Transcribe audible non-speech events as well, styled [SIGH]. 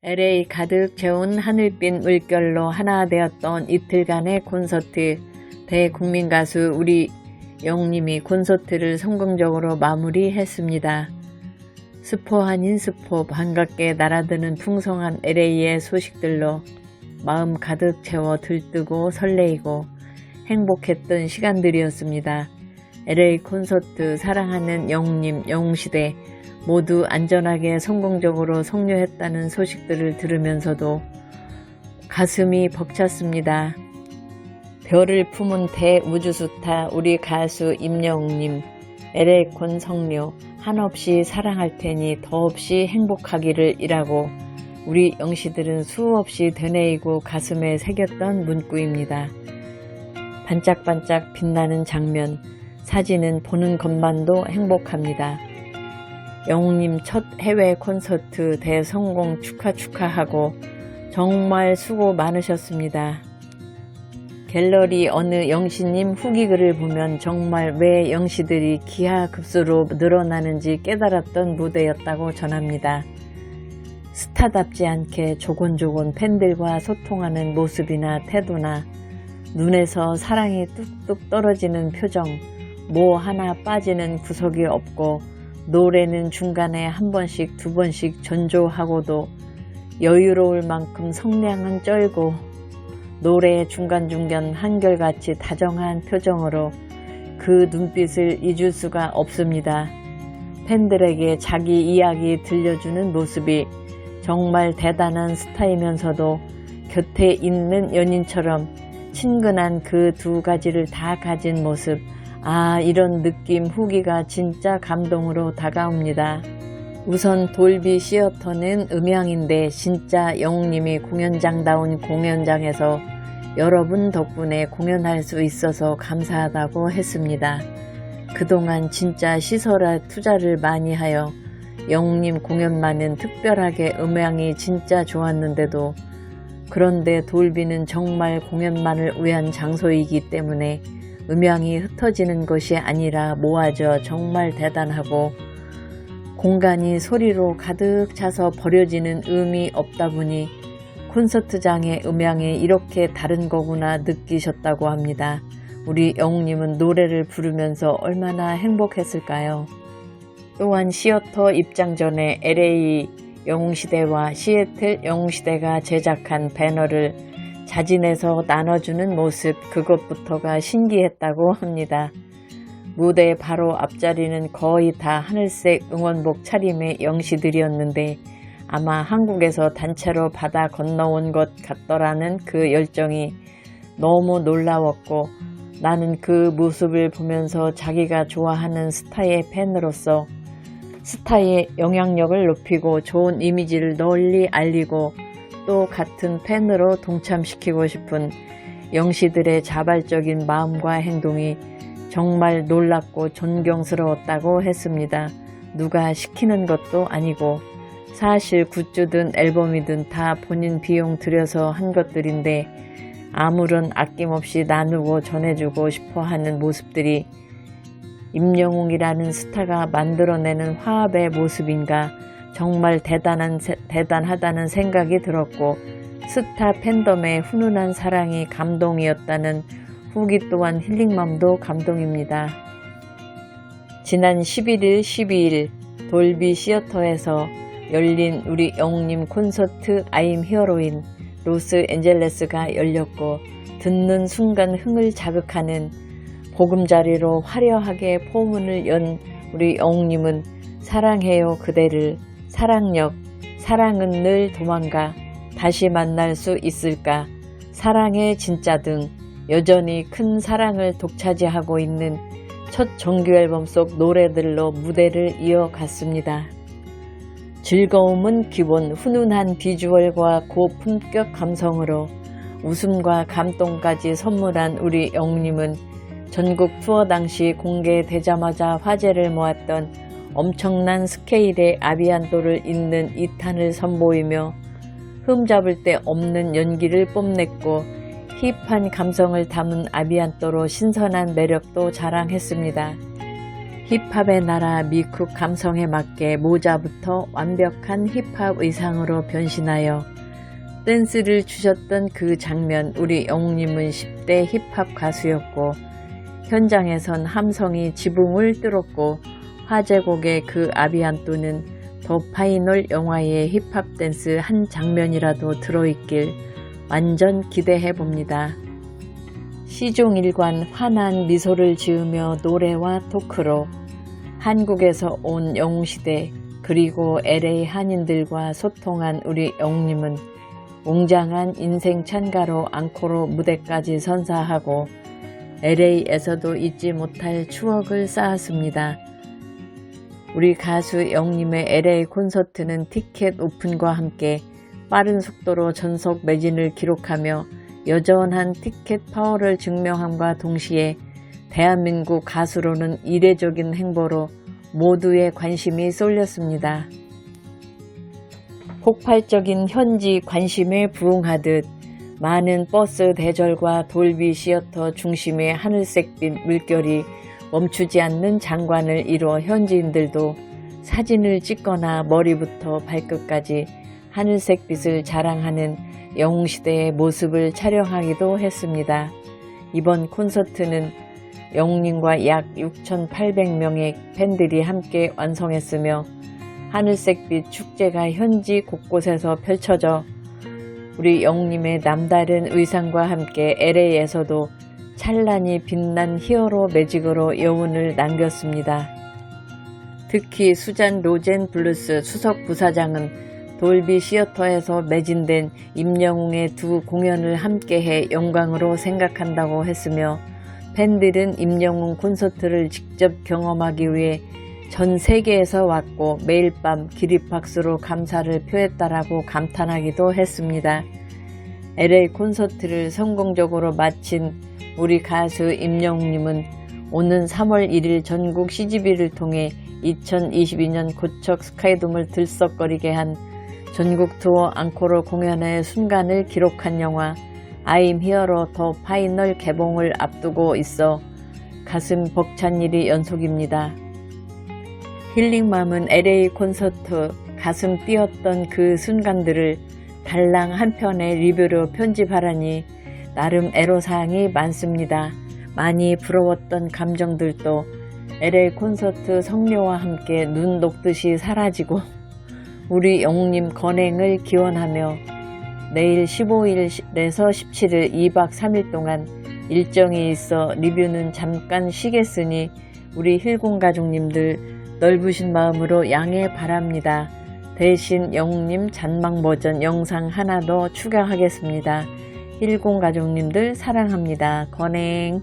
LA 가득 채운 하늘빛 물결로 하나 되었던 이틀간의 콘서트. 대국민 가수 우리 영님이 콘서트를 성공적으로 마무리했습니다. 스포 아닌 스포 반갑게 날아드는 풍성한 LA의 소식들로 마음 가득 채워 들뜨고 설레이고 행복했던 시간들이었습니다. LA 콘서트 사랑하는 영웅님 영웅시대 모두 안전하게 성공적으로 성료했다는 소식들을 들으면서도 가슴이 벅찼습니다. 별을 품은 대우주스타 우리 가수 임영웅님 LA콘 성료 한없이 사랑할 테니 더없이 행복하기를 이라고 우리 영시들은 수없이 되뇌이고 가슴에 새겼던 문구입니다. 반짝반짝 빛나는 장면, 사진은 보는 것만도 행복합니다. 영웅님 첫 해외 콘서트 대성공 축하 축하하고 정말 수고 많으셨습니다. 갤러리 어느 영시님 후기 글을 보면 정말 왜 영시들이 기하급수로 늘어나는지 깨달았던 무대였다고 전합니다. 스타답지 않게 조곤조곤 팬들과 소통하는 모습이나 태도나 눈에서 사랑이 뚝뚝 떨어지는 표정, 뭐 하나 빠지는 구석이 없고 노래는 중간에 한 번씩 두 번씩 전조하고도 여유로울 만큼 성량은 쩔고 노래 중간중간 한결같이 다정한 표정으로 그 눈빛을 잊을 수가 없습니다. 팬들에게 자기 이야기 들려주는 모습이 정말 대단한 스타이면서도 곁에 있는 연인처럼 친근한 그 두 가지를 다 가진 모습. 아, 이런 느낌 후기가 진짜 감동으로 다가옵니다. 우선 돌비 시어터는 음향인데 진짜 영웅님이 공연장다운 공연장에서 여러분 덕분에 공연할 수 있어서 감사하다고 했습니다. 그동안 진짜 시설에 투자를 많이 하여 영웅님 공연만은 특별하게 음향이 진짜 좋았는데도 그런데 돌비는 정말 공연만을 위한 장소이기 때문에 음향이 흩어지는 것이 아니라 모아져 정말 대단하고 공간이 소리로 가득 차서 버려지는 음이 없다 보니 콘서트장의 음향이 이렇게 다른 거구나 느끼셨다고 합니다. 우리 영웅님은 노래를 부르면서 얼마나 행복했을까요? 또한 시어터 입장 전에 LA 영웅시대와 시애틀 영웅시대가 제작한 배너를 자진해서 나눠주는 모습 그것부터가 신기했다고 합니다. 무대 바로 앞자리는 거의 다 하늘색 응원복 차림의 영시들이었는데 아마 한국에서 단체로 바다 건너온 것 같더라는 그 열정이 너무 놀라웠고 나는 그 모습을 보면서 자기가 좋아하는 스타의 팬으로서 스타의 영향력을 높이고 좋은 이미지를 널리 알리고 또 같은 팬으로 동참시키고 싶은 영시들의 자발적인 마음과 행동이 정말 놀랍고 존경스러웠다고 했습니다. 누가 시키는 것도 아니고 사실 굿즈든 앨범이든 다 본인 비용 들여서 한 것들인데 아무런 아낌없이 나누고 전해주고 싶어 하는 모습들이 임영웅이라는 스타가 만들어내는 화합의 모습인가 정말 대단한, 대단하다는 생각이 들었고 스타 팬덤의 훈훈한 사랑이 감동이었다는 후기 또한 힐링맘도 감동입니다. 지난 11일 12일 돌비 시어터에서 열린 우리 영웅님 콘서트 아임 히어로인 로스앤젤레스가 열렸고 듣는 순간 흥을 자극하는 보금자리로 화려하게 포문을 연 우리 영웅님은 사랑해요 그대를 사랑력 사랑은 늘 도망가 다시 만날 수 있을까 사랑의 진짜 등 여전히 큰 사랑을 독차지하고 있는 첫 정규 앨범 속 노래들로 무대를 이어갔습니다. 즐거움은 기본 훈훈한 비주얼과 고품격 감성으로 웃음과 감동까지 선물한 우리 영님은 전국 투어 당시 공개되자마자 화제를 모았던 엄청난 스케일의 아비안도를 잇는 2탄을 선보이며 흠 잡을 데 없는 연기를 뽐냈고 힙한 감성을 담은 아비안도로 신선한 매력도 자랑했습니다. 힙합의 나라 미쿡 감성에 맞게 모자부터 완벽한 힙합 의상으로 변신하여 댄스를 추셨던 그 장면 우리 영웅님은 10대 힙합 가수였고 현장에선 함성이 지붕을 뚫었고 화제곡의 그 아비안또는 더 파이널 영화의 힙합 댄스 한 장면이라도 들어있길 완전 기대해 봅니다. 시종일관 환한 미소를 지으며 노래와 토크로 한국에서 온 영웅시대 그리고 LA 한인들과 소통한 우리 영웅님은 웅장한 인생 찬가로 앙코르 무대까지 선사하고 LA에서도 잊지 못할 추억을 쌓았습니다. 우리 가수 영님의 LA 콘서트는 티켓 오픈과 함께 빠른 속도로 전속 매진을 기록하며 여전한 티켓 파워를 증명함과 동시에 대한민국 가수로는 이례적인 행보로 모두의 관심이 쏠렸습니다. 폭발적인 현지 관심에 부응하듯 많은 버스 대절과 돌비 시어터 중심의 하늘색빛 물결이 멈추지 않는 장관을 이루어 현지인들도 사진을 찍거나 머리부터 발끝까지 하늘색 빛을 자랑하는 영웅시대의 모습을 촬영하기도 했습니다. 이번 콘서트는 영웅님과 약 6,800명의 팬들이 함께 완성했으며 하늘색빛 축제가 현지 곳곳에서 펼쳐져 우리 영웅님의 남다른 의상과 함께 LA에서도 찬란히 빛난 히어로 매직으로 여운을 남겼습니다. 특히 수잔 로젠 블루스 수석 부사장은 돌비 시어터에서 매진된 임영웅의 두 공연을 함께해 영광으로 생각한다고 했으며 팬들은 임영웅 콘서트를 직접 경험하기 위해 전 세계에서 왔고 매일 밤 기립박수로 감사를 표했다라고 감탄하기도 했습니다. LA 콘서트를 성공적으로 마친 우리 가수 임영웅님은 오는 3월 1일 전국 CGV를 통해 2022년 고척 스카이돔을 들썩거리게 한 전국 투어 앙코르 공연의 순간을 기록한 영화 아임 히어로 더 파이널 개봉을 앞두고 있어 가슴 벅찬 일이 연속입니다. 힐링맘은 LA 콘서트 가슴 뛰었던 그 순간들을 달랑 한 편의 리뷰로 편집하라니 나름 애로사항이 많습니다. 많이 부러웠던 감정들도 LA 콘서트 성료와 함께 눈 녹듯이 사라지고 [LAUGHS] 우리 영웅님 건행을 기원하며 내일 15일에서 17일 2박 3일 동안 일정이 있어 리뷰는 잠깐 쉬겠으니 우리 힐공 가족님들 넓으신 마음으로 양해 바랍니다. 대신 영웅님 잔망 버전 영상 하나 더 추가하겠습니다. 힐공 가족님들 사랑합니다. 건행